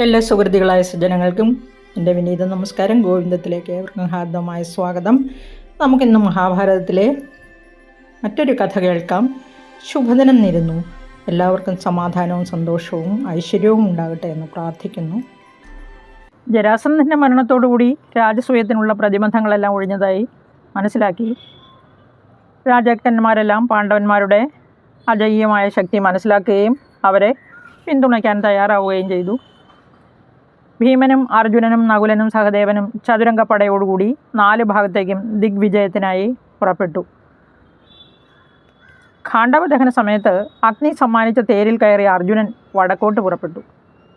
എല്ലാ സുഹൃത്തുക്കളായ സജ്ജനങ്ങൾക്കും എന്റെ വിനീത നമസ്കാരം. ഗോവിന്ദത്തിലേക്ക് ഏവർക്കും ഹാർദമായ സ്വാഗതം. നമുക്കിന്ന് മഹാഭാരതത്തിലെ മറ്റൊരു കഥ കേൾക്കാം. ശുഭദിനം നിരുന്നു എല്ലാവർക്കും സമാധാനവും സന്തോഷവും ഐശ്വര്യവും ഉണ്ടാകട്ടെ എന്ന് പ്രാർത്ഥിക്കുന്നു. ജരാസന്ധന്റെ മരണത്തോടുകൂടി രാജസൂയത്തിനുള്ള പ്രതിബന്ധങ്ങളെല്ലാം ഒഴിഞ്ഞതായി മനസ്സിലാക്കി. രാജാക്കന്മാരെല്ലാം പാണ്ഡവന്മാരുടെ അജയ്യമായ ശക്തി മനസ്സിലാക്കുകയും അവരെ പിന്തുണയ്ക്കാൻ തയ്യാറാവുകയും ചെയ്തു. ഭീമനും അർജുനനും നകുലനും സഹദേവനും ചതുരംഗപ്പടയോടുകൂടി നാല് ഭാഗത്തേക്കും ദിഗ്വിജയത്തിനായി പുറപ്പെട്ടു. ഖാണ്ഡവദഹന സമയത്ത് അഗ്നി സമ്മാനിച്ച തേരിൽ കയറിയ അർജുനൻ വടക്കോട്ട് പുറപ്പെട്ടു.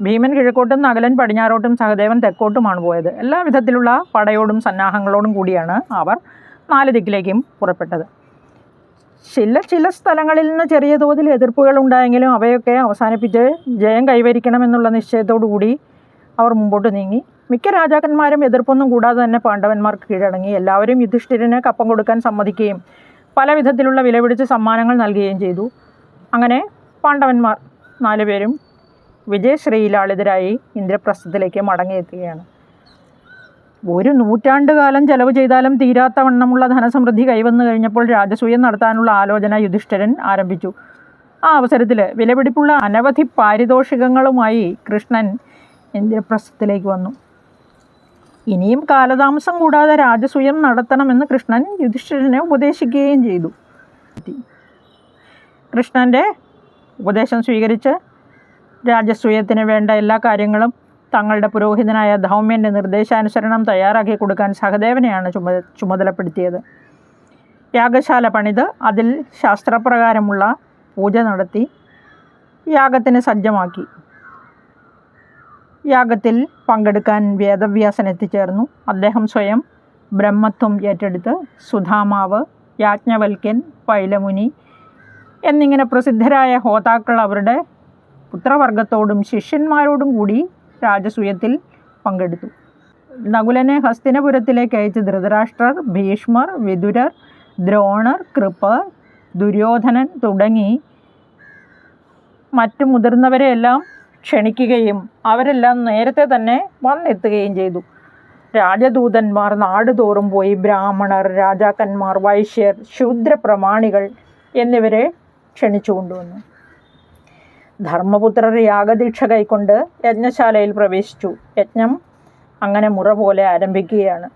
ഭീമൻ കിഴക്കോട്ടും നകുലൻ പടിഞ്ഞാറോട്ടും സഹദേവൻ തെക്കോട്ടുമാണ് പോയത്. എല്ലാ വിധത്തിലുള്ള പടയോടും സന്നാഹങ്ങളോടും കൂടിയാണ് അവർ നാല് ദിക്കിലേക്കും പുറപ്പെട്ടത്. ചില ചില സ്ഥലങ്ങളിൽ നിന്ന് ചെറിയ തോതിൽ എതിർപ്പുകൾ ഉണ്ടായെങ്കിലും അവയൊക്കെ അവസാനിപ്പിച്ച് ജയം കൈവരിക്കണമെന്നുള്ള നിശ്ചയത്തോടു കൂടി അവർ മുമ്പോട്ട് നീങ്ങി. മിക്ക രാജാക്കന്മാരും എതിർപ്പൊന്നും കൂടാതെ തന്നെ പാണ്ഡവന്മാർക്ക് കീഴടങ്ങി. എല്ലാവരും യുധിഷ്ഠിരന് കപ്പം കൊടുക്കാൻ സമ്മതിക്കുകയും പല വിധത്തിലുള്ള വിലപിടിച്ച സമ്മാനങ്ങൾ നൽകുകയും ചെയ്തു. അങ്ങനെ പാണ്ഡവന്മാർ നാലു പേരും വിജയശ്രീലാളിതരായി ഇന്ദ്രപ്രസ്ഥത്തിലേക്ക് മടങ്ങിയെത്തുകയാണ്. ഒരു നൂറ്റാണ്ട് കാലം ചെലവ് ചെയ്താലും തീരാത്ത വണ്ണമുള്ള ധനസമൃദ്ധി കൈവന്നു കഴിഞ്ഞപ്പോൾ രാജസൂയം നടത്താനുള്ള ആലോചന യുധിഷ്ഠിരൻ ആരംഭിച്ചു. ആ അവസരത്തിൽ വിലപിടിപ്പുള്ള അനവധി പാരിതോഷികങ്ങളുമായി കൃഷ്ണൻ ഇന്ദ്രപ്രസ്ഥത്തിലേക്ക് വന്നു. ഇനിയും കാലതാമസം കൂടാതെ രാജസൂയം നടത്തണമെന്ന് കൃഷ്ണൻ യുധിഷ്ഠിരനെ ഉപദേശിക്കുകയും ചെയ്തു. കൃഷ്ണന്റെ ഉപദേശം സ്വീകരിച്ച് രാജസൂയത്തിന് വേണ്ട എല്ലാ കാര്യങ്ങളും തങ്ങളുടെ പുരോഹിതനായ ധൗമ്യന്റെ നിർദ്ദേശാനുസരണം തയ്യാറാക്കി കൊടുക്കാൻ സഹദേവനെയാണ് ചുമ ചുമതലപ്പെടുത്തിയത്. യാഗശാല പണിത് അതിൽ ശാസ്ത്രപ്രകാരമുള്ള പൂജ നടത്തി യാഗത്തിന് സജ്ജമാക്കി. യാഗത്തിൽ പങ്കെടുക്കാൻ വേദവ്യാസൻ എത്തിച്ചേർന്നു അദ്ദേഹം സ്വയം ബ്രഹ്മത്വം ഏറ്റെടുത്ത് സുധാമാവ് യാജ്ഞവൽക്യൻ പൈലമുനി എന്നിങ്ങനെ പ്രസിദ്ധരായ ഹോതാക്കൾ അവരുടെ പുത്രവർഗത്തോടും ശിഷ്യന്മാരോടും കൂടി രാജസൂയത്തിൽ പങ്കെടുത്തു. നകുലനെ ഹസ്തിനപുരത്തിലേക്ക് അയച്ച് ധൃതരാഷ്ട്രർ ഭീഷ്മർ വിതുരർ ദ്രോണർ കൃപർ ദുര്യോധനൻ തുടങ്ങി മറ്റു മുതിർന്നവരെയെല്ലാം ക്ഷണിക്കുകയും അവരെല്ലാം നേരത്തെ തന്നെ വന്നെത്തുകയും ചെയ്തു. രാജദൂതന്മാർ നാടുതോറും പോയി ബ്രാഹ്മണർ രാജാക്കന്മാർ വൈശ്യർ ശൂദ്രപ്രമാണികൾ എന്നിവരെ ക്ഷണിച്ചു കൊണ്ടുവന്നു. ധർമ്മപുത്രർ യാഗദീക്ഷ കൈക്കൊണ്ട് യജ്ഞശാലയിൽ പ്രവേശിച്ചു. യജ്ഞം അങ്ങനെ മുറ പോലെ ആരംഭിക്കുകയാണ്.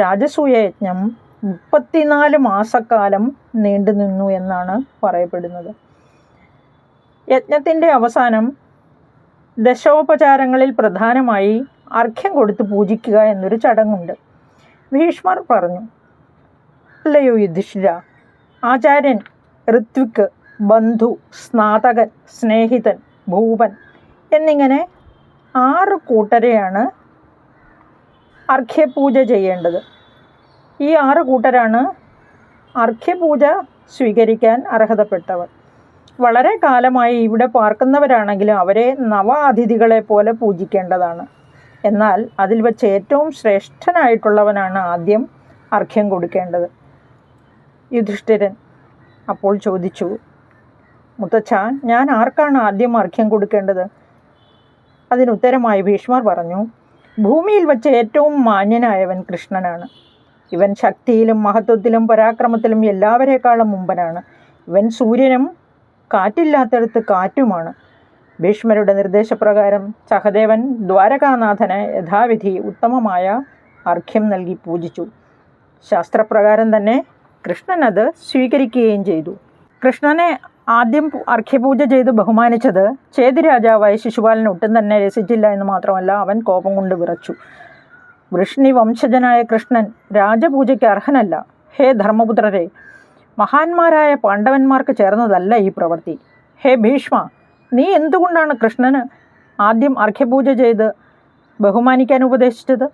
രാജസൂയ യജ്ഞം മുപ്പത്തിനാല് മാസക്കാലം നീണ്ടു നിന്നു എന്നാണ് പറയപ്പെടുന്നത്. യജ്ഞത്തിന്റെ അവസാനം ദശോപചാരങ്ങളിൽ പ്രധാനമായി അർഘ്യം കൊടുത്ത് പൂജിക്കുക എന്നൊരു ചടങ്ങുണ്ട്. ഭീഷ്മർ പറഞ്ഞു അല്ലയോ യുധിഷ്ഠിര ആചാര്യൻ ഋത്വിക്ക് ബന്ധു സ്നാതകൻ സ്നേഹിതൻ ഭൂപൻ എന്നിങ്ങനെ ആറ് കൂട്ടരെയാണ് അർഘ്യപൂജ ചെയ്യേണ്ടത്. ഈ ആറ് കൂട്ടരാണ് അർഘ്യപൂജ സ്വീകരിക്കാൻ അർഹതപ്പെട്ടവർ. വളരെ കാലമായി ഇവിടെ പാർക്കുന്നവരാണെങ്കിലും അവരെ നവ അതിഥികളെ പോലെ പൂജിക്കേണ്ടതാണ്. എന്നാൽ അതിൽ വെച്ച് ഏറ്റവും ശ്രേഷ്ഠനായിട്ടുള്ളവനാണ് ആദ്യം അർഘ്യം കൊടുക്കേണ്ടത്. യുധിഷ്ഠിരൻ അപ്പോൾ ചോദിച്ചു മുത്തച്ഛ ഞാൻ ആർക്കാണ് ആദ്യം അർഘ്യം കൊടുക്കേണ്ടത്? അതിനുത്തരമായി ഭീഷ്മർ പറഞ്ഞു ഭൂമിയിൽ വെച്ച് ഏറ്റവും മാന്യനായവൻ കൃഷ്ണനാണ്. ഇവൻ ശക്തിയിലും മഹത്വത്തിലും പരാക്രമത്തിലും എല്ലാവരേക്കാളും മുമ്പനാണ്. ഇവൻ സൂര്യനും കാറ്റില്ലാത്തടത്ത് കാറ്റുമാണ്. ഭീഷ്മരുടെ നിർദ്ദേശപ്രകാരം സഹദേവൻ ദ്വാരകാനാഥന് യഥാവിധി ഉത്തമമായ അർഘ്യം നൽകി പൂജിച്ചു. ശാസ്ത്രപ്രകാരം തന്നെ കൃഷ്ണൻ അത് സ്വീകരിക്കുകയും ചെയ്തു. കൃഷ്ണനെ ആദ്യം അർഘ്യപൂജ ചെയ്ത് ബഹുമാനിച്ചത് ചേതി രാജാവായ ശിശുപാലൻ ഒട്ടും തന്നെ രസിച്ചില്ല എന്ന് മാത്രമല്ല അവൻ കോപം കൊണ്ട് വിറച്ചു. വൃഷ്ണി വംശജനായ കൃഷ്ണൻ രാജപൂജയ്ക്ക് അർഹനല്ല. ഹേ ധർമ്മപുത്രരെ മഹാന്മാരായ പാണ്ഡവന്മാർക്ക് ചേർന്നതല്ല ഈ പ്രവൃത്തി. ഹേ ഭീഷ്മ നീ എന്തുകൊണ്ടാണ് കൃഷ്ണന് ആദ്യം അർഘ്യപൂജ ചെയ്ത് ബഹുമാനിക്കാൻ ഉപദേശിച്ചത്?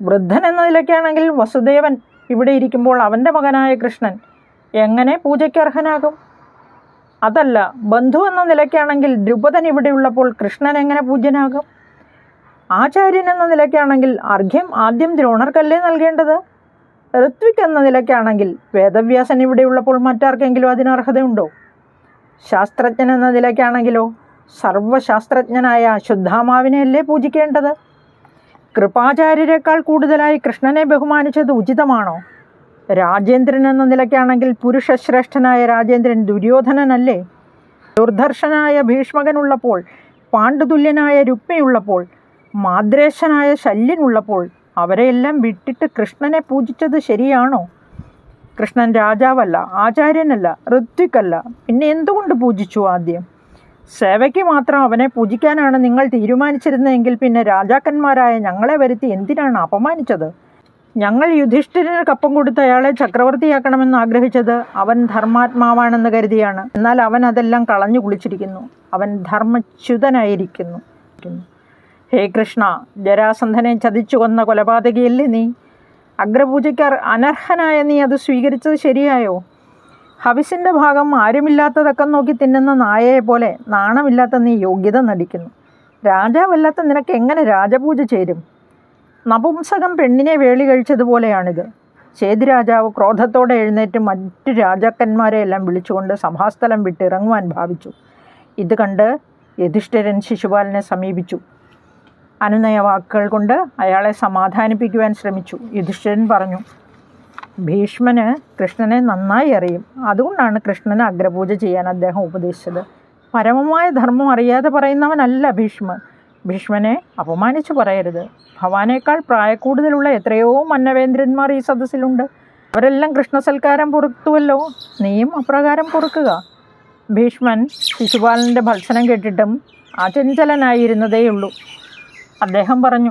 വൃദ്ധൻ എന്ന നിലയ്ക്കാണെങ്കിൽ വസുദേവൻ ഇവിടെ ഇരിക്കുമ്പോൾ അവന്റെ മകനായ കൃഷ്ണൻ എങ്ങനെ പൂജയ്ക്ക് അർഹനാകും? അതല്ല ബന്ധു എന്ന നിലയ്ക്കാണെങ്കിൽ ദ്രുപദൻ ഇവിടെയുള്ളപ്പോൾ കൃഷ്ണൻ എങ്ങനെ പൂജ്യനാകും? ആചാര്യൻ എന്ന നിലയ്ക്കാണെങ്കിൽ അർഘ്യം ആദ്യം ദ്രോണർക്കല്ലേ നൽകേണ്ടത്? ഋത്വിക് എന്ന നിലയ്ക്കാണെങ്കിൽ വേദവ്യാസൻ ഇവിടെയുള്ളപ്പോൾ മറ്റാർക്കെങ്കിലും അതിന് അർഹതയുണ്ടോ ശാസ്ത്രജ്ഞൻ എന്ന നിലയ്ക്കാണെങ്കിലോ? സർവശാസ്ത്രജ്ഞനായ ശുദ്ധാമാവിനെയല്ലേ പൂജിക്കേണ്ടത്? കൃപാചാര്യരെക്കാൾ കൂടുതലായി കൃഷ്ണനെ ബഹുമാനിച്ചത് ഉചിതമാണോ? രാജേന്ദ്രൻ എന്ന നിലയ്ക്കാണെങ്കിൽ പുരുഷശ്രേഷ്ഠനായ രാജേന്ദ്രൻ ദുര്യോധനനല്ലേ? ദുർദർശനായ ഭീഷ്മകനുള്ളപ്പോൾ പാണ്ഡുതുല്യനായ രുക്മിയുള്ളപ്പോൾ മാദ്രേശനായ ശല്യനുള്ളപ്പോൾ അവരെയെല്ലാം വിട്ടിട്ട് കൃഷ്ണനെ പൂജിച്ചത് ശരിയാണോ? കൃഷ്ണൻ രാജാവല്ല ആചാര്യനല്ല ഋത്വിക്കല്ല. പിന്നെ എന്തുകൊണ്ട് പൂജിച്ചു ആദ്യം? സേവയ്ക്ക് മാത്രം അവനെ പൂജിക്കാനാണ് നിങ്ങൾ തീരുമാനിച്ചിരുന്നതെങ്കിൽ പിന്നെ രാജാക്കന്മാരായ ഞങ്ങളെ വരുത്തി എന്തിനാണ് അപമാനിച്ചത്? ഞങ്ങൾ യുധിഷ്ഠിരന് കപ്പം കൊടുത്ത അയാളെ ചക്രവർത്തിയാക്കണമെന്ന് ആഗ്രഹിച്ചത് അവൻ ധർമാത്മാവാണെന്ന് കരുതിയാണ്. എന്നാൽ അവൻ അതെല്ലാം കളഞ്ഞു കുളിച്ചിരിക്കുന്നു. അവൻ ധർമ്മച്യുതനായിരിക്കുന്നു. ഹേ കൃഷ്ണ ജരാസന്ധനെ ചതിച്ചു കൊന്ന കൊലപാതകയല്ലേ നീ? അഗ്രപൂജയ്ക്കാർ അനർഹനായ നീ അത് സ്വീകരിച്ചത് ശരിയായോ? ഹവിസിന്റെ ഭാഗം ആരുമില്ലാത്തതൊക്കെ നോക്കി തിന്നുന്ന നായയെ പോലെ നാണമില്ലാത്ത നീ യോഗ്യത നടിക്കുന്നു. രാജാവല്ലാത്ത നിനക്ക് എങ്ങനെ രാജപൂജ ചേരും? നപുംസകം പെണ്ണിനെ വേളി കഴിച്ചതുപോലെയാണിത്. ചേതി രാജാവ് ക്രോധത്തോടെ എഴുന്നേറ്റ് മറ്റു രാജാക്കന്മാരെ എല്ലാം വിളിച്ചുകൊണ്ട് സഭാസ്ഥലം വിട്ടിറങ്ങുവാൻ ഭാവിച്ചു. ഇത് കണ്ട് യുധിഷ്ഠിരൻ ശിശുപാലനെ സമീപിച്ചു. അനുനയ വാക്കുകൾ കൊണ്ട് അയാളെ സമാധാനിപ്പിക്കുവാൻ ശ്രമിച്ചു. യുധിഷ്ഠിരൻ പറഞ്ഞു ഭീഷ്മന് കൃഷ്ണനെ നന്നായി അറിയും. അതുകൊണ്ടാണ് കൃഷ്ണന് അഗ്രപൂജ ചെയ്യാൻ അദ്ദേഹം ഉപദേശിച്ചത്. പരമമായ ധർമ്മം അറിയാതെ പറയുന്നവനല്ല ഭീഷ്മ ഭീഷ്മനെ അപമാനിച്ചു പറയരുത്. ഭവാനേക്കാൾ പ്രായക്കൂടുതലുള്ള എത്രയോ മന്നവേന്ദ്രന്മാർ ഈ സദസ്സിലുണ്ട്. അവരെല്ലാം കൃഷ്ണസൽക്കാരം പൊറുത്തുവല്ലോ. നീയും അപ്രകാരം പൊറുക്കുക. ഭീഷ്മൻ ശിശുപാലന്റെ ഭത്സനം കേട്ടിട്ടും അചഞ്ചലനായിരുന്നതേയുള്ളൂ. അദ്ദേഹം പറഞ്ഞു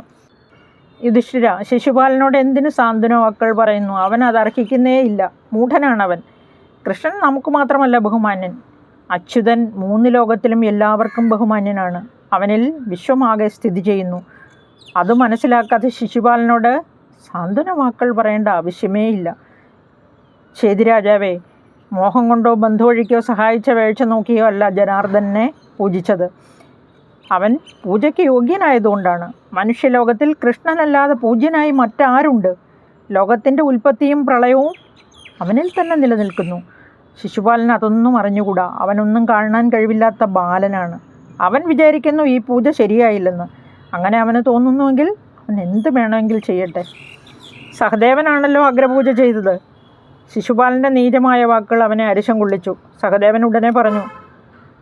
യുധിഷ്ഠിര ശിശുപാലനോട് എന്തിനു സാന്ത്വന വാക്കുകൾ പറയുന്നു? അവൻ അത് അർഹിക്കുന്നേ ഇല്ല. മൂഢനാണവൻ. കൃഷ്ണൻ നമുക്ക് മാത്രമല്ല ബഹുമാന്യൻ. അച്യുതൻ മൂന്ന് ലോകത്തിലും എല്ലാവർക്കും ബഹുമാന്യനാണ്. അവനിൽ വിശ്വമാകെ സ്ഥിതി ചെയ്യുന്നു. അത് മനസ്സിലാക്കാതെ ശിശുപാലനോട് സാന്ത്വന വാക്കുകൾ പറയേണ്ട ആവശ്യമേ ഇല്ല. ശരി രാജാവേ മോഹം കൊണ്ടോ ബന്ധുവഴിക്കോ സഹായിച്ച വേഴ്ച നോക്കിയോ അല്ല ജനാർദ്ദനെ പൂജിച്ചത്. അവൻ പൂജയ്ക്ക് യോഗ്യനായതുകൊണ്ടാണ്. മനുഷ്യലോകത്തിൽ കൃഷ്ണനല്ലാതെ പൂജ്യനായി മറ്റാരുണ്ട്? ലോകത്തിന്റെ ഉൽപ്പത്തിയും പ്രളയവും അവനിൽ തന്നെ നിലനിൽക്കുന്നു. ശിശുപാലൻ അതൊന്നും അറിഞ്ഞുകൂടാ. അവനൊന്നും കാണാൻ കഴിവില്ലാത്ത ബാലനാണ്. അവൻ വിചാരിക്കുന്നു ഈ പൂജ ശരിയായില്ലെന്ന്. അങ്ങനെ അവന് തോന്നുന്നുവെങ്കിൽ അവൻ എന്ത് വേണമെങ്കിൽ ചെയ്യട്ടെ? സഹദേവനാണല്ലോ അഗ്രപൂജ ചെയ്തത്. ശിശുപാലന്റെ നീചമായ വാക്കുകൾ അവനെ അരിശം കൊള്ളിച്ചു. സഹദേവൻ ഉടനെ പറഞ്ഞു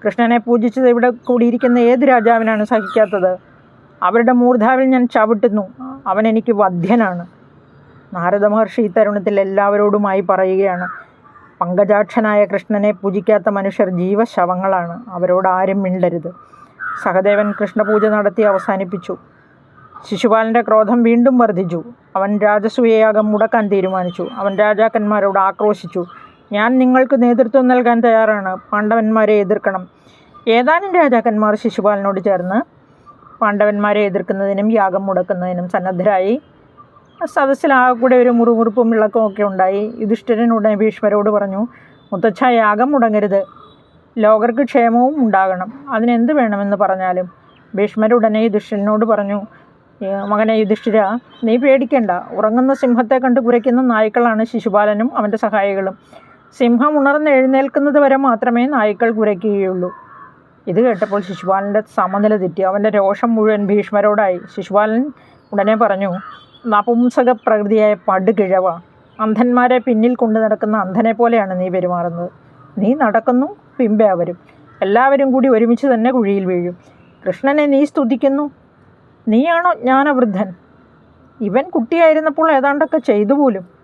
കൃഷ്ണനെ പൂജിച്ചത് ഇവിടെ കൂടിയിരിക്കുന്ന ഏത് രാജാവിനാണ് സഹിക്കാത്തത്? അവരുടെ മൂർധാവിൽ ഞാൻ ചവിട്ടുന്നു. അവൻ എനിക്ക് വധ്യനാണ്. നാരദ മഹർഷി ഈ തരുണത്തിൽ എല്ലാവരോടുമായി പറയുകയാണ്. പങ്കജാക്ഷനായ കൃഷ്ണനെ പൂജിക്കാത്ത മനുഷ്യർ ജീവശവങ്ങളാണ് അവരോട് ആരും മിണ്ടരുത്. സഹദേവൻ കൃഷ്ണപൂജ നടത്തി അവസാനിപ്പിച്ചു. ശിശുപാലന്റെ ക്രോധം വീണ്ടും വർദ്ധിച്ചു. അവൻ രാജസൂയയാഗം മുടക്കാൻ തീരുമാനിച്ചു. അവൻ രാജാക്കന്മാരോട് ആക്രോശിച്ചു. ഞാൻ നിങ്ങൾക്ക് നേതൃത്വം നൽകാൻ തയ്യാറാണ്. പാണ്ഡവന്മാരെ എതിർക്കണം. ഏതാനും രാജാക്കന്മാർ ശിശുപാലനോട് ചേർന്ന് പാണ്ഡവന്മാരെ എതിർക്കുന്നതിനും യാഗം മുടക്കുന്നതിനും സന്നദ്ധരായി. സദസ്സിലാകെ കൂടെ ഒരു മുറുമുറുപ്പും വിളക്കും ഒക്കെ ഉണ്ടായി. യുധിഷ്ഠിരൻ ഉടനെ ഭീഷ്മരോട് പറഞ്ഞു മുത്തച്ഛ യാഗം മുടങ്ങരുത്. ലോകർക്ക് ക്ഷേമവും ഉണ്ടാകണം. അതിനെന്ത് വേണമെന്ന് പറഞ്ഞാലും. ഭീഷ്മരുടനെ യുധിഷ്ഠിരനോട് പറഞ്ഞു "ഏ, മകനെ യുധിഷ്ഠിര നീ പേടിക്കേണ്ട. ഉറങ്ങുന്ന സിംഹത്തെ കണ്ട് കുരയ്ക്കുന്ന നായ്ക്കളാണ് ശിശുപാലനും അവന്റെ സഹായികളും. സിംഹം ഉണർന്ന് എഴുന്നേൽക്കുന്നത് വരെ മാത്രമേ നായ്ക്കൾ കുരയ്ക്കുകയുള്ളൂ. ഇത് കേട്ടപ്പോൾ ശിശുപാലന്റെ സമനില തെറ്റി. അവന്റെ രോഷം മുഴുവൻ ഭീഷ്മരോടായി. ശിശുപാലൻ ഉടനെ പറഞ്ഞു നപുംസക പ്രകൃതിയായ പടുകിഴവ. അന്ധന്മാരെ പിന്നിൽ കൊണ്ടു നടക്കുന്ന അന്ധനെ പോലെയാണ് നീ പെരുമാറുന്നത്. നീ നടക്കുന്നു പിമ്പെ അവരും. എല്ലാവരും കൂടി ഒരുമിച്ച് തന്നെ കുഴിയിൽ വീഴും. കൃഷ്ണനെ നീ സ്തുതിക്കുന്നു. നീയാണോ ജ്ഞാനവൃദ്ധൻ? ഇവൻ കുട്ടിയായിരുന്നപ്പോൾ ഏതാണ്ടൊക്കെ ചെയ്തു പോലും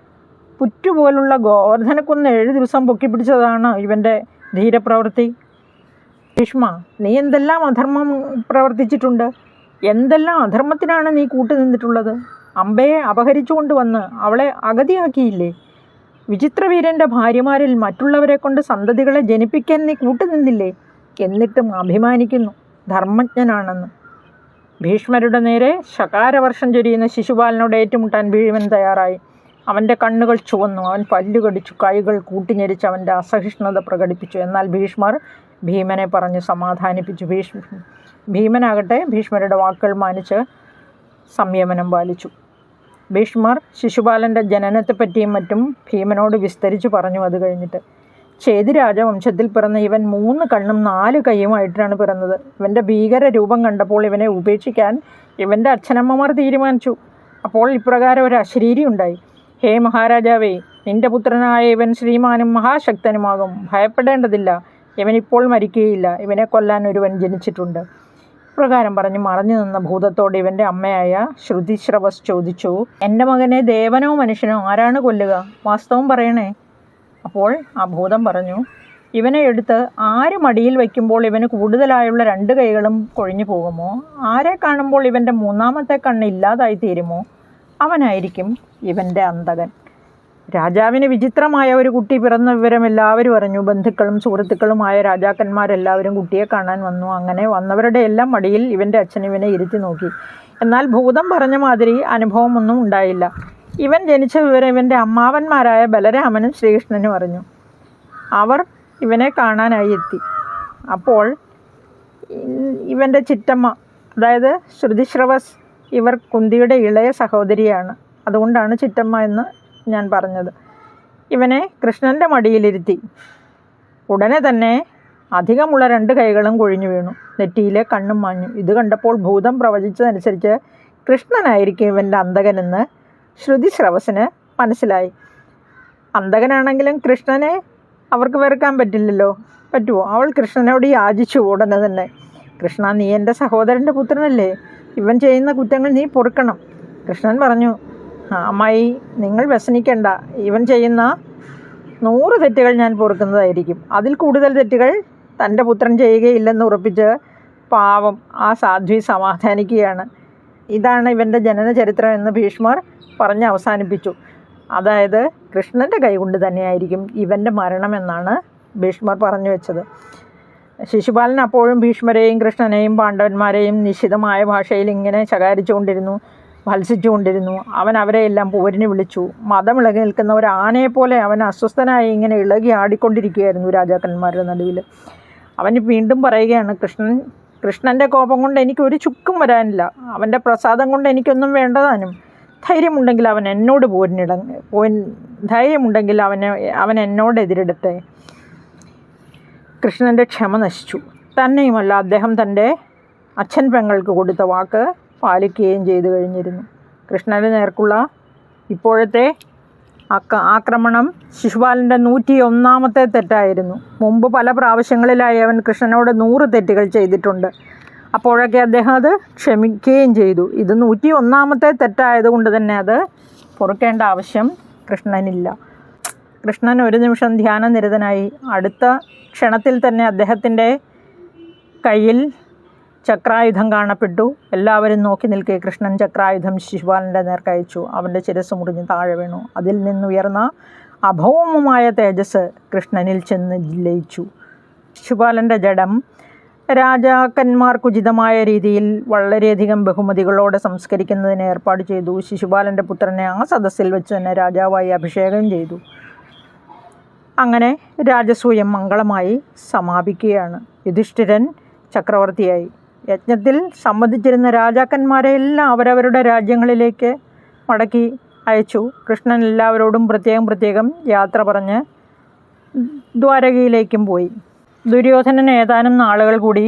പുറ്റുപോലുള്ള ഗോവർദ്ധനക്കുന്ന് ഏഴ് ദിവസം പൊക്കിപ്പിടിച്ചതാണ് ഇവന്റെ ധീരപ്രവൃത്തി. ഭീഷ്മ നീ എന്തെല്ലാം അധർമ്മം പ്രവർത്തിച്ചിട്ടുണ്ട്? എന്തെല്ലാം അധർമ്മത്തിനാണ് നീ കൂട്ടുനിന്നിട്ടുള്ളത് അമ്പയെ അപഹരിച്ചുകൊണ്ട് വന്ന് അവളെ അഗതിയാക്കിയില്ലേ? വിചിത്രവീരന്റെ ഭാര്യമാരിൽ മറ്റുള്ളവരെ കൊണ്ട് സന്തതികളെ ജനിപ്പിക്കാൻ നീ കൂട്ടുനിന്നില്ലേ എന്നിട്ടും അഭിമാനിക്കുന്നു ധർമ്മജ്ഞനാണെന്ന്. ഭീഷ്മരുടെ നേരെ ശകാരവർഷം ചൊരിയുന്ന ശിശുപാലനോട് ഏറ്റുമുട്ടാൻ ഭീമൻ തയ്യാറായി. അവന്റെ കണ്ണുകൾ ചുവന്നു. അവൻ പല്ലുകടിച്ചു കൈകൾ കൂട്ടിഞ്ഞെരിച്ച് അവന്റെ അസഹിഷ്ണുത പ്രകടിപ്പിച്ചു. എന്നാൽ ഭീഷ്മർ ഭീമനെ പറഞ്ഞ് സമാധാനിപ്പിച്ചു. ഭീഷ്മ ഭീമനാകട്ടെ ഭീഷ്മരുടെ വാക്കുകൾ മാനിച്ച് സംയമനം പാലിച്ചു. ഭീഷ്മർ ശിശുപാലന്റെ ജനനത്തെപ്പറ്റിയും മറ്റും ഭീമനോട് വിസ്തരിച്ചു പറഞ്ഞു അത് കഴിഞ്ഞിട്ട്. ചേതി രാജവംശത്തിൽ പിറന്ന ഇവൻ മൂന്ന് കണ്ണും നാല് കൈയുമായിട്ടാണ് പിറന്നത്. ഇവന്റെ ഭീകര രൂപം കണ്ടപ്പോൾ ഇവനെ ഉപേക്ഷിക്കാൻ ഇവന്റെ അച്ഛനമ്മമാർ തീരുമാനിച്ചു. അപ്പോൾ ഇപ്രകാരം ഒരു അശരീരി ഉണ്ടായി. ഹേ മഹാരാജാവേ നിന്റെ പുത്രനായ ഇവൻ ശ്രീമാനും മഹാശക്തനുമാകും. ഭയപ്പെടേണ്ടതില്ല. ഇവനിപ്പോൾ മരിക്കുകയില്ല. ഇവനെ കൊല്ലാൻ ഒരുവൻ ജനിച്ചിട്ടുണ്ട്. പ്രകാരം പറഞ്ഞ് മറഞ്ഞു നിന്ന ഭൂതത്തോട് ഇവന്റെ അമ്മയായ ശ്രുതിശ്രവസ് ചോദിച്ചു എന്റെ മകനെ ദേവനോ മനുഷ്യനോ ആരാണ് കൊല്ലുക? വാസ്തവം പറയണേ. അപ്പോൾ ആ ഭൂതം പറഞ്ഞു ഇവനെ എടുത്ത് ആര് മടിയിൽ വയ്ക്കുമ്പോൾ ഇവന് കൂടുതലായുള്ള രണ്ട് കൈകളും കൊഴിഞ്ഞു പോകുമോ? ആരെ കാണുമ്പോൾ ഇവന്റെ മൂന്നാമത്തെ കണ്ണ് ഇല്ലാതായി തീരുമോ? അവനായിരിക്കും ഇവന്റെ അന്തകൻ രാജാവിന് വിചിത്രമായ ഒരു കുട്ടി പിറന്ന വിവരം എല്ലാവരും അറിഞ്ഞു. ബന്ധുക്കളും സുഹൃത്തുക്കളുമായ രാജാക്കന്മാരെല്ലാവരും കുട്ടിയെ കാണാൻ വന്നു. അങ്ങനെ വന്നവരുടെ എല്ലാം മടിയിൽ ഇവന്റെ അച്ഛൻ ഇവനെ ഇരുത്തി നോക്കി. എന്നാൽ ഭൂതം പറഞ്ഞ മാതിരി അനുഭവമൊന്നും ഉണ്ടായില്ല. ഇവൻ ജനിച്ച വിവരം ഇവന്റെ അമ്മാവന്മാരായ ബലരാമനും ശ്രീകൃഷ്ണനും അറിഞ്ഞു. അവർ ഇവനെ കാണാനായി എത്തി. അപ്പോൾ ഇവന്റെ ചിറ്റമ്മ അതായത് ശ്രുതിശ്രവസ് ഇവർ കുന്തിയുടെ ഇളയ സഹോദരിയാണ്. അതുകൊണ്ടാണ് ചിറ്റമ്മ എന്ന് ഞാൻ പറഞ്ഞത്. ഇവനെ കൃഷ്ണന്റെ മടിയിലിരുത്തി. ഉടനെ തന്നെ അധികമുള്ള രണ്ട് കൈകളും കൊഴിഞ്ഞു വീണു. നെറ്റിയിലെ കണ്ണും മാഞ്ഞു. ഇത് കണ്ടപ്പോൾ ഭൂതം പ്രവചിച്ചതനുസരിച്ച് കൃഷ്ണനായിരിക്കും ഇവന്റെ അന്തകനെന്ന് ശ്രുതി ശ്രവസിന് മനസ്സിലായി. അന്തകനാണെങ്കിലും കൃഷ്ണനെ അവർക്ക് വെറുക്കാൻ പറ്റില്ലല്ലോ. പറ്റുമോ അവൾ കൃഷ്ണനോട് യാചിച്ചു ഉടനെ തന്നെ. കൃഷ്ണ നീ എന്റെ സഹോദരന്റെ പുത്രനല്ലേ? ഇവൻ ചെയ്യുന്ന കുറ്റങ്ങൾ നീ പൊറുക്കണം. കൃഷ്ണൻ പറഞ്ഞു "ആ, അമ്മായി നിങ്ങൾ വ്യസനിക്കേണ്ട. ഇവൻ ചെയ്യുന്ന നൂറ് തെറ്റുകൾ ഞാൻ പൊറുക്കുന്നതായിരിക്കും. അതിൽ കൂടുതൽ തെറ്റുകൾ തന്റെ പുത്രൻ ചെയ്യുകയില്ലെന്ന് ഉറപ്പിച്ച് പാവം ആ സാധ്വി സമാധാനിക്കുകയാണ്. ഇതാണ് ഇവന്റെ ജനന ചരിത്രം എന്ന് ഭീഷ്മർ പറഞ്ഞ് അവസാനിപ്പിച്ചു. അതായത് കൃഷ്ണന്റെ കൈകൊണ്ട് തന്നെയായിരിക്കും ഇവന്റെ മരണമെന്നാണ് ഭീഷ്മർ പറഞ്ഞു വെച്ചത്. ശിശുപാലൻ അപ്പോഴും ഭീഷ്മരെയും കൃഷ്ണനെയും പാണ്ഡവന്മാരെയും നിശിതമായ ഭാഷയിൽ ഇങ്ങനെ ശകാരിച്ചുകൊണ്ടിരുന്നു ഭത്സിച്ചുകൊണ്ടിരുന്നു അവൻ അവരെ എല്ലാം പോരിന് വിളിച്ചു. മതമിളകി നിൽക്കുന്ന ഒരു ആനയെപ്പോലെ അവൻ അസ്വസ്ഥനായി ഇങ്ങനെ ഇളകി ആടിക്കൊണ്ടിരിക്കുകയായിരുന്നു രാജാക്കന്മാരുടെ നടുവിൽ. അവൻ വീണ്ടും പറയുകയാണ് കൃഷ്ണൻ കൃഷ്ണന്റെ കോപം കൊണ്ട് എനിക്ക് ഒരു ചുക്കും വരാനില്ല. അവന്റെ പ്രസാദം കൊണ്ട് എനിക്കൊന്നും വേണ്ടതാനും ധൈര്യമുണ്ടെങ്കിൽ അവൻ എന്നോട് പോരിനിട ധൈര്യമുണ്ടെങ്കിൽ അവനെ അവൻ എന്നോട് എതിരിടട്ടെ കൃഷ്ണന്റെ ക്ഷമ നശിച്ചു. തന്നെയുമല്ല അദ്ദേഹം തന്റെ അച്ഛൻ പെങ്ങൾക്ക് കൊടുത്ത വാക്ക് പാലിക്കുകയും ചെയ്തു കഴിഞ്ഞിരുന്നു. കൃഷ്ണന്റെ നേർക്കുള്ള ഇപ്പോഴത്തെ ആക്രമണം ശിശുപാലന്റെ നൂറ്റി ഒന്നാമത്തെ തെറ്റായിരുന്നു. മുമ്പ് പല പ്രാവശ്യങ്ങളിലായി അവൻ കൃഷ്ണനോട് നൂറ് തെറ്റുകൾ ചെയ്തിട്ടുണ്ട്. അപ്പോഴൊക്കെ അദ്ദേഹം അത് ക്ഷമിക്കുകയും ചെയ്തു. ഇത് നൂറ്റി ഒന്നാമത്തെ തെറ്റായതുകൊണ്ട് തന്നെ അത് പൊറുക്കേണ്ട ആവശ്യം കൃഷ്ണനില്ല. കൃഷ്ണൻ ഒരു നിമിഷം ധ്യാനനിരതനായി അടുത്ത ക്ഷണത്തിൽ തന്നെ അദ്ദേഹത്തിന്റെ കയ്യിൽ ചക്രായുധം കാണപ്പെട്ടു. എല്ലാവരും നോക്കി നിൽക്കെ കൃഷ്ണൻ ചക്രായുധം ശിശുപാലന്റെ നേർക്കയച്ചു അവന്റെ ശിരസ് മുറിഞ്ഞ് താഴെ വീണു. അതിൽ നിന്നുയർന്ന അഭൗമമായ തേജസ് കൃഷ്ണനിൽ ചെന്ന് ലയിച്ചു. ശിശുപാലന്റെ ജഡം രാജാക്കന്മാർക്കുചിതമായ രീതിയിൽ വളരെയധികം ബഹുമതികളോടെ സംസ്കരിക്കുന്നതിന് ഏർപ്പാട് ചെയ്തു. ശിശുപാലന്റെ പുത്രനെ ആ സദസ്സിൽ വെച്ച് തന്നെ രാജാവായി അഭിഷേകം ചെയ്തു. അങ്ങനെ രാജസൂയം മംഗളമായി സമാപിക്കുകയാണ്. യുധിഷ്ഠിരൻ ചക്രവർത്തിയായി. യജ്ഞത്തിൽ സംബന്ധിച്ചിരുന്ന രാജാക്കന്മാരെ എല്ലാം അവരവരുടെ രാജ്യങ്ങളിലേക്ക് മടക്കി അയച്ചു. കൃഷ്ണൻ എല്ലാവരോടും പ്രത്യേകം പ്രത്യേകം യാത്ര പറഞ്ഞ് ദ്വാരകയിലേക്കും പോയി. ദുര്യോധനൻ ഏതാനും നാളുകൾ കൂടി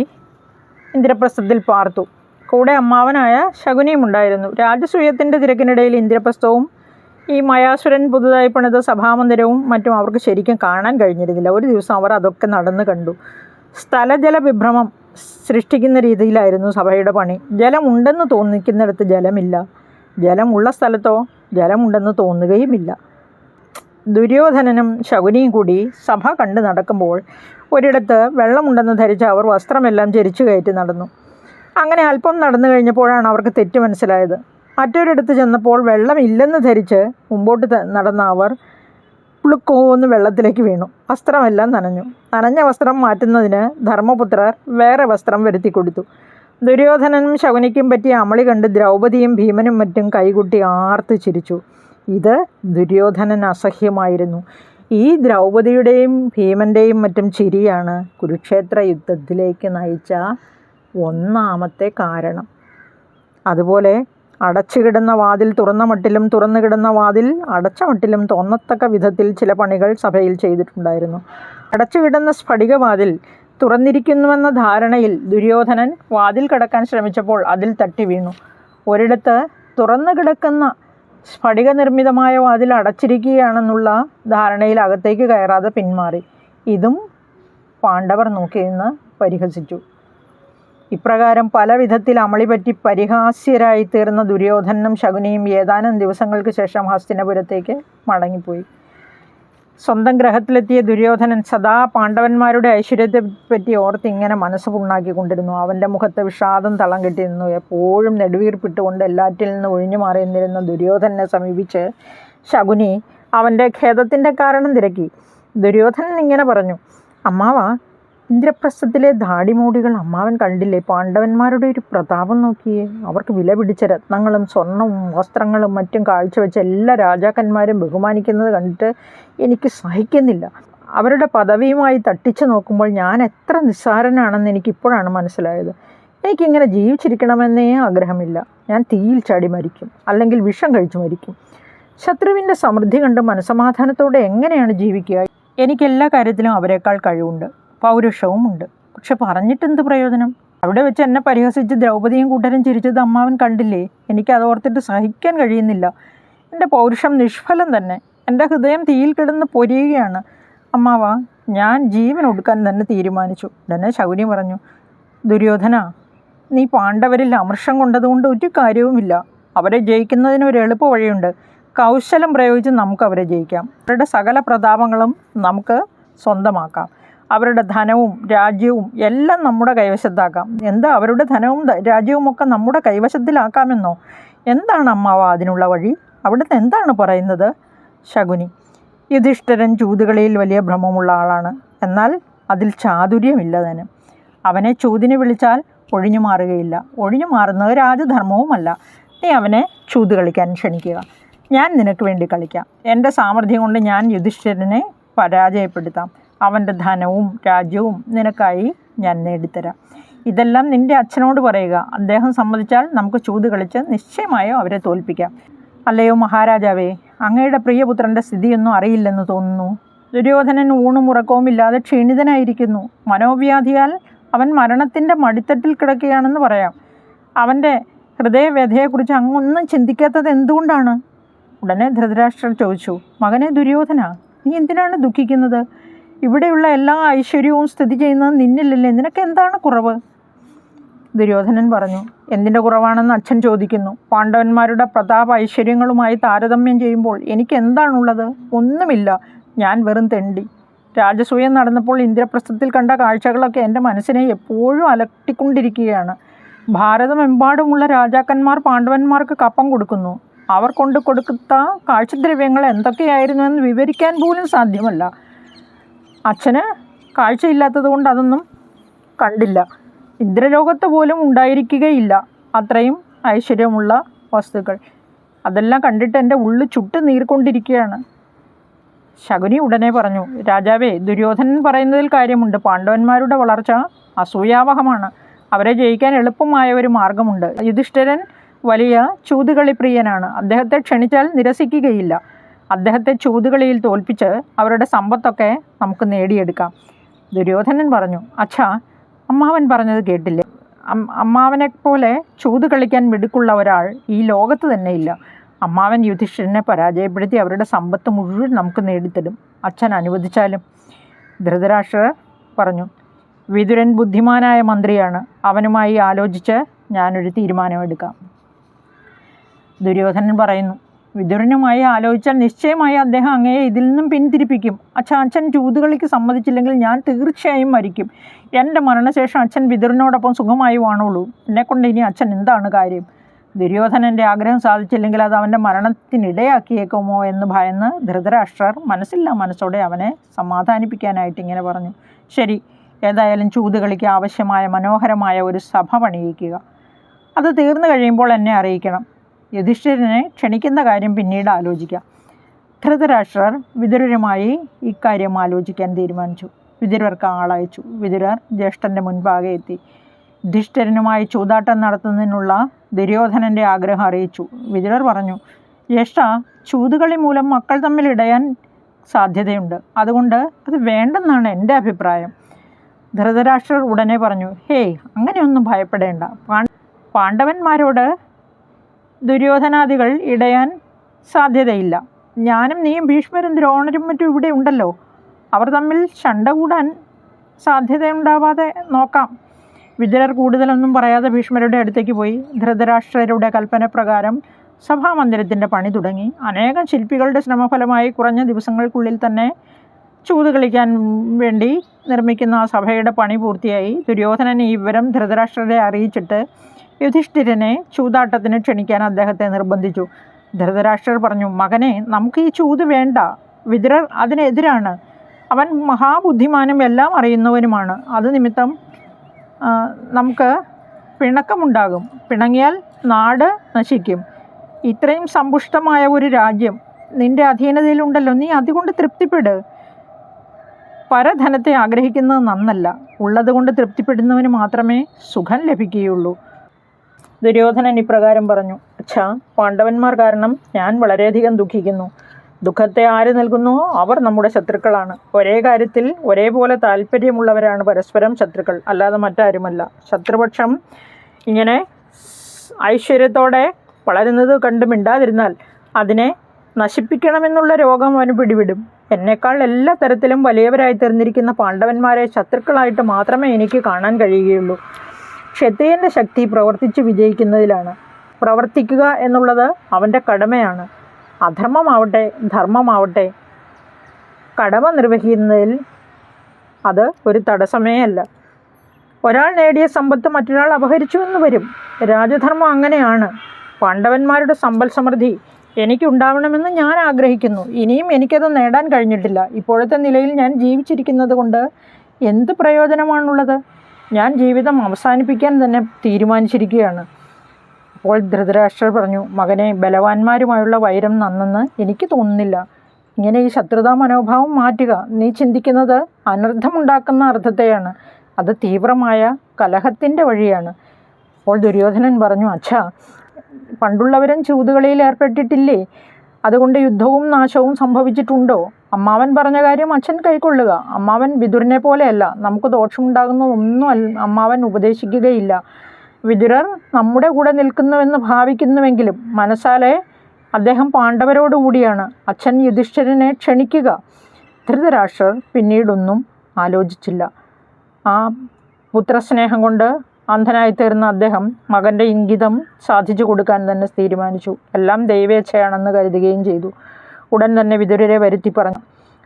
ഇന്ദ്രപ്രസ്ഥത്തിൽ പാർത്തു. കൂടെ അമ്മാവനായ ശകുനിയും ഉണ്ടായിരുന്നു. രാജസൂയത്തിന്റെ തിരക്കിനിടയിൽ ഇന്ദ്രപ്രസ്ഥവും ഈ മയാസുരൻ പുതുതായി പണിത സഭാമന്ദിരവും മറ്റും അവർക്ക് ശരിക്കും കാണാൻ കഴിഞ്ഞിരുന്നില്ല. ഒരു ദിവസം അവർ അതൊക്കെ നടന്നു കണ്ടു. സ്ഥലജല വിഭ്രമം സൃഷ്ടിക്കുന്ന രീതിയിലായിരുന്നു സഭയുടെ പണി. ജലമുണ്ടെന്ന് തോന്നിക്കുന്നിടത്ത് ജലമില്ല. ജലമുള്ള സ്ഥലത്തോ ജലമുണ്ടെന്ന് തോന്നുകയുമില്ല. ദുര്യോധനനും ശകുനിയും കൂടി സഭ കണ്ടു നടക്കുമ്പോൾ ഒരിടത്ത് വെള്ളമുണ്ടെന്ന് ധരിച്ച അവർ വസ്ത്രമെല്ലാം ചരിച്ചു കയറ്റി നടന്നു. അങ്ങനെ അല്പം നടന്നു കഴിഞ്ഞപ്പോഴാണ് അവർക്ക് തെറ്റ് മനസ്സിലായത്. മറ്റൊരിടത്ത് ചെന്നപ്പോൾ വെള്ളമില്ലെന്ന് ധരിച്ച് മുമ്പോട്ട് നടന്ന അവർ പുളുക്കോന്ന് വെള്ളത്തിലേക്ക് വീണു. വസ്ത്രമെല്ലാം നനഞ്ഞു. നനഞ്ഞ വസ്ത്രം മാറ്റുന്നതിന് ധർമ്മപുത്രർ വേറെ വസ്ത്രം വരുത്തി കൊടുത്തു. ദുര്യോധനനും ശകുനിക്കും പറ്റിയ അമളി കണ്ട് ദ്രൗപദിയും ഭീമനും മറ്റും കൈകുട്ടി ആർത്ത് ചിരിച്ചു. ഇത് ദുര്യോധനൻ അസഹ്യമായിരുന്നു ഈ ദ്രൗപദിയുടെയും ഭീമന്റെയും മറ്റും ചിരിയാണ് കുരുക്ഷേത്ര യുദ്ധത്തിലേക്ക് നയിച്ച ഒന്നാമത്തെ കാരണം. അതുപോലെ അടച്ചു കിടന്ന വാതിൽ തുറന്ന മട്ടിലും തുറന്നു കിടന്ന വാതിൽ അടച്ച മട്ടിലും തോന്നത്തക്ക വിധത്തിൽ ചില പണികൾ സഭയിൽ ചെയ്തിട്ടുണ്ടായിരുന്നു. അടച്ചുകിടന്ന സ്ഫടികവാതിൽ തുറന്നിരിക്കുന്നുവെന്ന ധാരണയിൽ ദുര്യോധനൻ വാതിൽ കടക്കാൻ ശ്രമിച്ചപ്പോൾ അതിൽ തട്ടി വീണു. ഒരിടത്ത് തുറന്നു കിടക്കുന്ന സ്ഫടിക നിർമ്മിതമായ വാതിൽ അടച്ചിരിക്കുകയാണെന്നുള്ള ധാരണയിൽ അകത്തേക്ക് കയറാതെ പിന്മാറി. ഇതും പാണ്ഡവർ നോക്കി നിന്ന് പരിഹസിച്ചു. ഇപ്രകാരം പല വിധത്തിൽ അമളിപറ്റി പരിഹാസ്യരായി തീർന്ന ദുര്യോധനും ശകുനിയും ഏതാനും ദിവസങ്ങൾക്ക് ശേഷം ഹസ്തിനപുരത്തേക്ക് മടങ്ങിപ്പോയി. സ്വന്തം ഗ്രഹത്തിലെത്തിയ ദുര്യോധനൻ സദാ പാണ്ഡവന്മാരുടെ ഐശ്വര്യത്തെപ്പറ്റി ഓർത്ത് ഇങ്ങനെ മനസ്സ് പുണ്ണാക്കിക്കൊണ്ടിരുന്നു. അവന്റെ മുഖത്ത് വിഷാദം തളം കെട്ടി നിന്നു എപ്പോഴും നെടുവീർപ്പിട്ടുകൊണ്ട് എല്ലാറ്റിൽ നിന്ന് ഒഴിഞ്ഞു മാറി നിന്നിരുന്ന ദുര്യോധനെ സമീപിച്ച് ശകുനി അവന്റെ ഖേദത്തിന്റെ കാരണം തിരക്കി. ദുര്യോധനൻ ഇങ്ങനെ പറഞ്ഞു അമ്മാവ ഇന്ദ്രപ്രസ്ഥത്തിലെ ധാടിമൂടികൾ അമ്മാവൻ കണ്ടില്ലേ? പാണ്ഡവന്മാരുടെ ഒരു പ്രതാപം നോക്കിയേ. അവർക്ക് വില പിടിച്ച രത്നങ്ങളും സ്വർണവും വസ്ത്രങ്ങളും മറ്റും കാഴ്ചവെച്ച എല്ലാ രാജാക്കന്മാരും ബഹുമാനിക്കുന്നത് കണ്ടിട്ട് എനിക്ക് സഹിക്കുന്നില്ല. അവരുടെ പദവിയുമായി തട്ടിച്ചു നോക്കുമ്പോൾ ഞാൻ എത്ര നിസ്സാരനാണെന്ന് എനിക്കിപ്പോഴാണ് മനസ്സിലായത്. എനിക്കിങ്ങനെ ജീവിച്ചിരിക്കണമെന്നേ ആഗ്രഹമില്ല. ഞാൻ തീയിൽ ചാടി മരിക്കും അല്ലെങ്കിൽ വിഷം കഴിച്ചു മരിക്കും. ശത്രുവിന്റെ സമൃദ്ധി കണ്ട് മനസമാധാനത്തോടെ എങ്ങനെയാണ് ജീവിക്കുക? എനിക്കെല്ലാ കാര്യത്തിലും അവരെക്കാൾ കഴിവുണ്ട്. പൗരുഷവും ഉണ്ട് പക്ഷെ പറഞ്ഞിട്ടെന്ത് പ്രയോജനം? അവിടെ വെച്ച് എന്നെ പരിഹസിച്ച് ദ്രൗപദിയും കൂട്ടരും ചിരിച്ചത് അമ്മാവൻ കണ്ടില്ലേ? എനിക്ക് അത് ഓർത്തിട്ട് സഹിക്കാൻ കഴിയുന്നില്ല. എന്റെ പൗരുഷം നിഷ്ഫലം തന്നെ. എന്റെ ഹൃദയം തീയിൽ കിടന്ന് പൊരിയുകയാണ്. അമ്മാവ ഞാൻ ജീവൻ ഒടുക്കാൻ തന്നെ തീരുമാനിച്ചു. ഉടനെ ശൗര്യം പറഞ്ഞു ദുര്യോധന നീ പാണ്ഡവരിൽ അമർഷം കൊണ്ടതുകൊണ്ട് ഒരു കാര്യവുമില്ല. അവരെ ജയിക്കുന്നതിന് ഒരു എളുപ്പ വഴിയുണ്ട്. കൗശലം പ്രയോഗിച്ച് നമുക്ക് അവരെ ജയിക്കാം. അവരുടെ സകല പ്രതാപങ്ങളും നമുക്ക് സ്വന്തമാക്കാം. അവരുടെ ധനവും രാജ്യവും എല്ലാം നമ്മുടെ കൈവശത്താക്കാം. എന്താ അവരുടെ ധനവും രാജ്യവും ഒക്കെ നമ്മുടെ കൈവശത്തിലാക്കാമെന്നോ? എന്താണ് അമ്മാവ അതിനുള്ള വഴി? അവിടുന്ന് എന്താണ് പറയുന്നത്? ശകുനി യുധിഷ്ഠരൻ ചൂതുകളിയിൽ വലിയ ഭ്രമമുള്ള ആളാണ്. എന്നാൽ അതിൽ ചാതുര്യമില്ല തന്നെ അവനെ ചൂതിന് വിളിച്ചാൽ ഒഴിഞ്ഞു മാറുകയില്ല. ഒഴിഞ്ഞു മാറുന്നത് രാജധർമ്മവുമല്ല. നീ അവനെ ചൂത് കളിക്കാൻ ക്ഷണിക്കുക. ഞാൻ നിനക്ക് വേണ്ടി കളിക്കാം. എന്റെ സാമർഥ്യം കൊണ്ട് ഞാൻ യുധിഷ്ഠിരനെ പരാജയപ്പെടുത്താം. അവന്റെ ധനവും രാജ്യവും നിനക്കായി ഞാൻ നേടിത്തരാം. ഇതെല്ലാം നിന്റെ അച്ഛനോട് പറയുക. അദ്ദേഹം സമ്മതിച്ചാൽ നമുക്ക് ചൂത് കളിച്ച് നിശ്ചയമായോ അവരെ തോൽപ്പിക്കാം. അല്ലയോ മഹാരാജാവേ അങ്ങയുടെ പ്രിയപുത്രന്റെ സ്ഥിതിയൊന്നും അറിയില്ലെന്ന് തോന്നുന്നു. ദുര്യോധനൻ ഊണും ഉറക്കവും ഇല്ലാതെ ക്ഷീണിതനായിരിക്കുന്നു. മനോവ്യാധിയാൽ അവൻ മരണത്തിന്റെ മടിത്തട്ടിൽ കിടക്കുകയാണെന്ന് പറയാം. അവന്റെ ഹൃദയവ്യഥയെക്കുറിച്ച് അങ്ങൊന്നും ചിന്തിക്കാത്തത് എന്തുകൊണ്ടാണ്? ഉടനെ ധൃതരാഷ്ട്രർ ചോദിച്ചു മകനെ ദുര്യോധന നീ എന്തിനാണ് ദുഃഖിക്കുന്നത്? ഇവിടെയുള്ള എല്ലാ ഐശ്വര്യവും സ്ഥിതി ചെയ്യുന്നത് നിന്നില്ലല്ലേ? നിനക്ക് എന്താണ് കുറവ്? ദുര്യോധനൻ പറഞ്ഞു എന്തിന്റെ കുറവാണെന്ന് അച്ഛൻ ചോദിക്കുന്നു. പാണ്ഡവന്മാരുടെ പ്രതാപ ഐശ്വര്യങ്ങളുമായി താരതമ്യം ചെയ്യുമ്പോൾ എനിക്ക് എന്താണുള്ളത്? ഒന്നുമില്ല. ഞാൻ വെറും തെണ്ടി. രാജസൂയം നടന്നപ്പോൾ ഇന്ദ്രപ്രസ്ഥത്തിൽ കണ്ട കാഴ്ചകളൊക്കെ എന്റെ മനസ്സിനെ എപ്പോഴും അലട്ടിക്കൊണ്ടിരിക്കുകയാണ്. ഭാരതമെമ്പാടുമുള്ള രാജാക്കന്മാർ പാണ്ഡവന്മാർക്ക് കപ്പം കൊടുക്കുന്നു. അവർ കൊണ്ട് കൊടുക്കുന്ന കാഴ്ചദ്രവ്യങ്ങൾ എന്തൊക്കെയായിരുന്നു എന്ന് വിവരിക്കാൻ പോലും സാധ്യമല്ല. അച്ഛന് കാഴ്ചയില്ലാത്തത് കൊണ്ട് അതൊന്നും കണ്ടില്ല. ഇന്ദ്രലോകത്ത് പോലും ഉണ്ടായിരിക്കുകയില്ല അത്രയും ഐശ്വര്യമുള്ള വസ്തുക്കൾ. അതെല്ലാം കണ്ടിട്ട് എന്റെ ഉള്ളു ചുട്ട് നീർക്കൊണ്ടിരിക്കുകയാണ്. ശകുനി ഉടനെ പറഞ്ഞു രാജാവേ ദുര്യോധനൻ പറയുന്നതിൽ കാര്യമുണ്ട്. പാണ്ഡവന്മാരുടെ വളർച്ച അസൂയാവഹമാണ്. അവരെ ജയിക്കാൻ എളുപ്പമായ ഒരു മാർഗമുണ്ട്. യുധിഷ്ഠിരൻ വലിയ ചൂതുകളിപ്രിയനാണ്. അദ്ദേഹത്തെ ക്ഷണിച്ചാൽ നിരസിക്കുകയില്ല. അദ്ദേഹത്തെ ചൂതുകളിയിൽ തോൽപ്പിച്ച് അവരുടെ സമ്പത്തൊക്കെ നമുക്ക് നേടിയെടുക്കാം. ദുര്യോധനൻ പറഞ്ഞു അച്ഛാ അമ്മാവൻ പറഞ്ഞത് കേട്ടില്ലേ? അമ്മാവനെ പോലെ ചൂത് കളിക്കാൻ മിടുക്കുള്ള ഒരാൾ ഈ ലോകത്ത് തന്നെ ഇല്ല. അമ്മാവൻ യുധിഷ്ഠിരനെ പരാജയപ്പെടുത്തി അവരുടെ സമ്പത്ത് മുഴുവൻ നമുക്ക് നേടിത്തരും. അച്ഛൻ അനുവദിച്ചാലും. ധൃതരാഷ്ട്രർ പറഞ്ഞു വിതുരൻ ബുദ്ധിമാനായ മന്ത്രിയാണ്. അവനുമായി ആലോചിച്ച് ഞാനൊരു തീരുമാനമെടുക്കാം. ദുര്യോധനൻ പറയുന്നു വിതുരനുമായി ആലോചിച്ചാൽ നിശ്ചയമായി അദ്ദേഹം അങ്ങയെ ഇതിൽ നിന്നും പിന്തിരിപ്പിക്കും. അച്ഛൻ അച്ഛൻ ചൂതുകളിക്ക് സമ്മതിച്ചില്ലെങ്കിൽ ഞാൻ തീർച്ചയായും മരിക്കും. എന്റെ മരണശേഷം അച്ഛൻ വിതുരനോടൊപ്പം സുഖമായി വാണുള്ളൂ. എന്നെക്കൊണ്ട് ഇനി അച്ഛൻ എന്താണ് കാര്യം? ദുര്യോധനന്റെ ആഗ്രഹം സാധിച്ചില്ലെങ്കിൽ അത് അവന്റെ മരണത്തിനിടയാക്കിയേക്കുമോ എന്ന് ഭയന്ന് ധൃതരാഷ്ട്രർ മനസ്സില്ല മനസ്സോടെ അവനെ സമാധാനിപ്പിക്കാനായിട്ട് ഇങ്ങനെ പറഞ്ഞു. ശരി ഏതായാലും ചൂതുകളിക്ക് ആവശ്യമായ മനോഹരമായ ഒരു സഭ പണിയിക്കുക. അത് തീർന്നു കഴിയുമ്പോൾ എന്നെ അറിയിക്കണം. യുധിഷ്ഠിരനെ ക്ഷണിക്കുന്ന കാര്യം പിന്നീട് ആലോചിക്കാം. ധൃതരാഷ്ട്രർ വിതുരരുമായി ഇക്കാര്യം ആലോചിക്കാൻ തീരുമാനിച്ചു. വിതുരർക്ക് ആളയച്ചു. വിതുരർ ജ്യേഷ്ഠന്റെ മുൻപാകെ എത്തി. യുധിഷ്ഠിരനുമായി ചൂതാട്ടം നടത്തുന്നതിനുള്ള ദുര്യോധനന്റെ ആഗ്രഹം അറിയിച്ചു. വിതുരർ പറഞ്ഞു ജ്യേഷ്ഠ ചൂതുകളി മൂലം മക്കൾ തമ്മിൽ ഇടയാൻ സാധ്യതയുണ്ട്. അതുകൊണ്ട് അത് വേണ്ടെന്നാണ് എന്റെ അഭിപ്രായം. ധൃതരാഷ്ട്രർ ഉടനെ പറഞ്ഞു ഹേയ് അങ്ങനെയൊന്നും ഭയപ്പെടേണ്ട. പാണ്ഡവന്മാരോട് ദുര്യോധനാദികൾ ഇടയാൻ സാധ്യതയില്ല. ഞാനും നീയും ഭീഷ്മരും ദ്രോണരും മറ്റും ഇവിടെ ഉണ്ടല്ലോ. അവർ തമ്മിൽ ഷണ്ട കൂടാൻ സാധ്യതയുണ്ടാവാതെ നോക്കാം. വിതുരർ കൂടുതലൊന്നും പറയാതെ ഭീഷ്മരുടെ അടുത്തേക്ക് പോയി. ധൃതരാഷ്ട്രരുടെ കൽപ്പന പ്രകാരം സഭാമന്ദിരത്തിന്റെ പണി തുടങ്ങി. അനേകം ശില്പികളുടെ ശ്രമഫലമായി കുറഞ്ഞ ദിവസങ്ങൾക്കുള്ളിൽ തന്നെ ചൂത് കളിക്കാൻ വേണ്ടി നിർമ്മിക്കുന്ന ആ സഭയുടെ പണി പൂർത്തിയായി. ദുര്യോധനൻ ഈ വിവരം ധൃതരാഷ്ട്രരെ അറിയിച്ചിട്ട് യുധിഷ്ഠിരനെ ചൂതാട്ടത്തിന് ക്ഷണിക്കാൻ അദ്ദേഹത്തെ നിർബന്ധിച്ചു. ധൃതരാഷ്ട്രർ പറഞ്ഞു മകനെ നമുക്ക് ഈ ചൂത് വേണ്ട. വിതുരർ അതിനെതിരാണ്. അവൻ മഹാബുദ്ധിമാനും എല്ലാം അറിയുന്നവനുമാണ്. അത് നിമിത്തം നമുക്ക് പിണക്കമുണ്ടാകും. പിണങ്ങിയാൽ നാട് നശിക്കും. ഇത്രയും സമ്പുഷ്ടമായ ഒരു രാജ്യം നിന്റെ അധീനതയിലുണ്ടല്ലോ നീ അതുകൊണ്ട് തൃപ്തിപ്പെട്. പരധനത്തെ ആഗ്രഹിക്കുന്നത് നന്നല്ല. ഉള്ളതുകൊണ്ട് തൃപ്തിപ്പെടുന്നവന് മാത്രമേ സുഖം ലഭിക്കുകയുള്ളൂ. ദുര്യോധനൻ ഇപ്രകാരം പറഞ്ഞു അച്ഛാ പാണ്ഡവന്മാർ കാരണം ഞാൻ വളരെയധികം ദുഃഖിക്കുന്നു. ദുഃഖത്തെ ആര് നൽകുന്നുവോ അവർ നമ്മുടെ ശത്രുക്കളാണ്. ഒരേ കാര്യത്തിൽ ഒരേപോലെ താല്പര്യമുള്ളവരാണ് പരസ്പരം ശത്രുക്കൾ അല്ലാതെ മറ്റാരുമല്ല. ശത്രുപക്ഷം ഇങ്ങനെ ഐശ്വര്യത്തോടെ വളരുന്നത് കണ്ട് മിണ്ടാതിരുന്നാൽ അതിനെ നശിപ്പിക്കണമെന്നുള്ള രോഗം അവന് പിടിവിടും. എന്നേക്കാൾ എല്ലാ തരത്തിലും വലിയവരായി തീർന്നിരിക്കുന്ന പാണ്ഡവന്മാരെ ശത്രുക്കളായിട്ട് മാത്രമേ എനിക്ക് കാണാൻ കഴിയുകയുള്ളൂ. ക്ഷത്രിയന്റെ ശക്തി പ്രവർത്തിച്ച് വിജയിക്കുന്നതിലാണ്. പ്രവർത്തിക്കുക എന്നുള്ളത് അവന്റെ കടമയാണ്. അധർമ്മമാവട്ടെ ധർമ്മമാവട്ടെ. കടമ നിർവഹിക്കുന്നതിൽ അത് ഒരു തടസ്സമേ അല്ല ഒരാൾ നേടിയ സമ്പത്ത് മറ്റൊരാൾ അപഹരിച്ചു എന്ന് വരും. രാജധർമ്മം അങ്ങനെയാണ്. പാണ്ഡവന്മാരുടെ സമ്പൽ സമൃദ്ധി എനിക്കുണ്ടാവണമെന്ന് ഞാൻ ആഗ്രഹിക്കുന്നു. ഇനിയും എനിക്കത് നേടാൻ കഴിഞ്ഞിട്ടില്ല. ഇപ്പോഴത്തെ നിലയിൽ ഞാൻ ജീവിച്ചിരിക്കുന്നത് കൊണ്ട് എന്ത് പ്രയോജനമാണുള്ളത്? ഞാൻ ജീവിതം അവസാനിപ്പിക്കാൻ തന്നെ തീരുമാനിച്ചിരിക്കുകയാണ്. അപ്പോൾ ധൃതരാഷ്ട്രർ പറഞ്ഞു മകനെ ബലവാന്മാരുമായുള്ള വൈരം നന്നെന്ന് എനിക്ക് തോന്നുന്നില്ല. ഇങ്ങനെ ഈ ശത്രുതാ മനോഭാവം മാറ്റുക നീ ചിന്തിക്കുന്നത് അനർത്ഥമുണ്ടാക്കുന്ന അർത്ഥത്തെയാണ്. അത് തീവ്രമായ കലഹത്തിന്റെ വഴിയാണ്. അപ്പോൾ ദുര്യോധനൻ പറഞ്ഞു അച്ഛാ പണ്ടുള്ളവരും ചൂതുകളിയിൽ ഏർപ്പെട്ടിട്ടില്ലേ? അതുകൊണ്ട് യുദ്ധവും നാശവും സംഭവിച്ചിട്ടുണ്ടോ? അമ്മാവൻ പറഞ്ഞ കാര്യം അച്ഛൻ കൈക്കൊള്ളുക. അമ്മാവൻ വിതുരനെ പോലെയല്ല. നമുക്ക് ദോഷമുണ്ടാകുന്ന ഒന്നും അമ്മാവൻ ഉപദേശിക്കുകയില്ല. വിതുരർ നമ്മുടെ കൂടെ നിൽക്കുന്നുവെന്ന് ഭാവിക്കുന്നുവെങ്കിലും മനസ്സാലെ അദ്ദേഹം പാണ്ഡവരോടുകൂടിയാണ് അച്ഛൻ യുധിഷ്ഠിരനെ ക്ഷണിക്കുക. ധൃതരാഷ്ട്രർ പിന്നീടൊന്നും ആലോചിച്ചില്ല. ആ പുത്രസ്നേഹം കൊണ്ട് അന്ധനായി തീർന്ന അദ്ദേഹം മകന്റെ ഇംഗിതം സാധിച്ചു കൊടുക്കാൻ തന്നെ തീരുമാനിച്ചു. എല്ലാം ദൈവേച്ഛയാണെന്ന് കരുതുകയും ചെയ്തു. ഉടൻ തന്നെ വിതുരരെ വരുത്തി പറഞ്ഞു.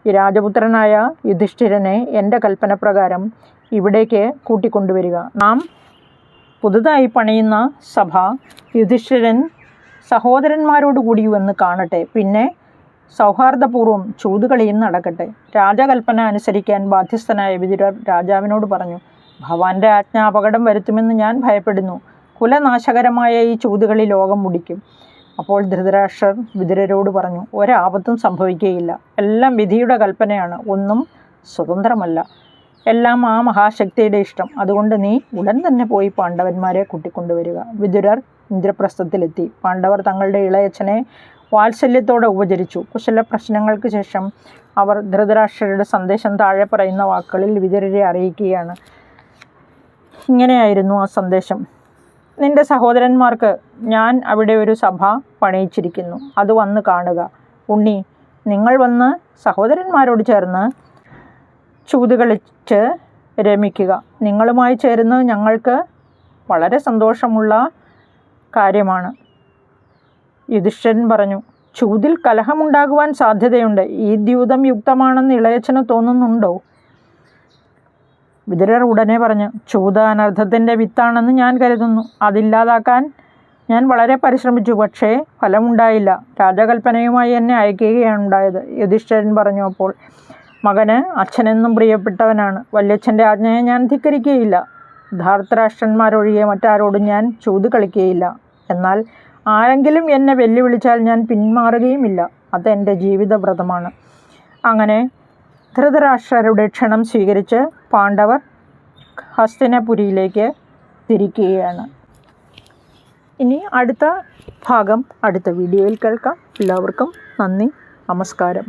ഈ രാജപുത്രനായ യുധിഷ്ഠിരനെ എന്റെ കൽപ്പനപ്രകാരം ഇവിടേക്ക് കൂട്ടിക്കൊണ്ടുവരിക. നാം പുതുതായി പണിയുന്ന സഭ യുധിഷ്ഠിരൻ സഹോദരന്മാരോടുകൂടി വന്ന് കാണട്ടെ. പിന്നെ സൗഹാർദ്ദപൂർവം ചൂതുകളിയും നടക്കട്ടെ. രാജകൽപ്പന അനുസരിക്കാൻ ബാധ്യസ്ഥനായ വിതുരർ രാജാവിനോട് പറഞ്ഞു ഭവാന്റെ ആജ്ഞ അപകടം വരുത്തുമെന്ന് ഞാൻ ഭയപ്പെടുന്നു. കുലനാശകരമായ ഈ ചൂതുകളി ലോകം മുടിക്കും. അപ്പോൾ ധൃതരാഷ്ട്രർ വിതുരരോട് പറഞ്ഞു ഒരാപത്തും സംഭവിക്കുകയില്ല. എല്ലാം വിധിയുടെ കൽപ്പനയാണ്. ഒന്നും സ്വതന്ത്രമല്ല. എല്ലാം ആ മഹാശക്തിയുടെ ഇഷ്ടം. അതുകൊണ്ട് നീ ഉടൻ തന്നെ പോയി പാണ്ഡവന്മാരെ കൂട്ടിക്കൊണ്ടുവരിക. വിതുരർ ഇന്ദ്രപ്രസ്ഥത്തിലെത്തി. പാണ്ഡവർ തങ്ങളുടെ ഇളയച്ചനെ വാത്സല്യത്തോടെ ഉപചരിച്ചു. കുശല പ്രശ്നങ്ങൾക്ക് ശേഷം അവർ ധൃതരാഷ്ട്രരുടെ സന്ദേശം താഴെ പറയുന്ന വാക്കുകളിൽ വിതുരരെ അറിയിക്കുകയാണ്. ഇങ്ങനെയായിരുന്നു ആ സന്ദേശം. നിന്റെ സഹോദരന്മാർക്ക് ഞാൻ അവിടെ ഒരു സഭ പണിയിച്ചിരിക്കുന്നു. അത് വന്ന് കാണുക. ഉണ്ണി നിങ്ങൾ വന്ന് സഹോദരന്മാരോട് ചേർന്ന് ചൂത് കളിച്ച് രമിക്കുക. നിങ്ങളുമായി ചേരുന്നത് ഞങ്ങൾക്ക് വളരെ സന്തോഷമുള്ള കാര്യമാണ്. യുധിഷ്ഠൻ പറഞ്ഞു ചൂതിൽ കലഹമുണ്ടാകുവാൻ സാധ്യതയുണ്ട്. ഈ ദ്യൂതം യുക്തമാണെന്ന് ഇളയച്ചന് തോന്നുന്നുണ്ടോ? വിതുരർ ഉടനെ പറഞ്ഞു ചൂത് അനർത്ഥത്തിന്റെ വിത്താണെന്ന് ഞാൻ കരുതുന്നു. അതില്ലാതാക്കാൻ ഞാൻ വളരെ പരിശ്രമിച്ചു. പക്ഷേ ഫലമുണ്ടായില്ല. രാജകൽപ്പനയുമായി എന്നെ അയക്കുകയാണ് ഉണ്ടായത് യുധിഷ്ഠിരൻ പറഞ്ഞു. അപ്പോൾ മകന് അച്ഛനെന്നും പ്രിയപ്പെട്ടവനാണ്. വല്യച്ഛന്റെ ആജ്ഞയെ ഞാൻ ധിക്കരിക്കുകയില്ല. ധാർത്തരാഷ്ട്രന്മാരൊഴികെ മറ്റാരോടും ഞാൻ ചൂത് കളിക്കുകയില്ല. എന്നാൽ ആരെങ്കിലും എന്നെ വെല്ലുവിളിച്ചാൽ ഞാൻ പിന്മാറുകയുമില്ല. അതെന്റെ ജീവിതവ്രതമാണ്. അങ്ങനെ ധൃതരാഷ്ട്രരുടെ ക്ഷണം സ്വീകരിച്ച് പാണ്ഡവർ ഹസ്തിനപുരിയിലേക്ക് തിരിക്കുകയാണ്. ഇനി അടുത്ത ഭാഗം അടുത്ത വീഡിയോയിൽ കേൾക്കാം. എല്ലാവർക്കും നന്ദി നമസ്കാരം.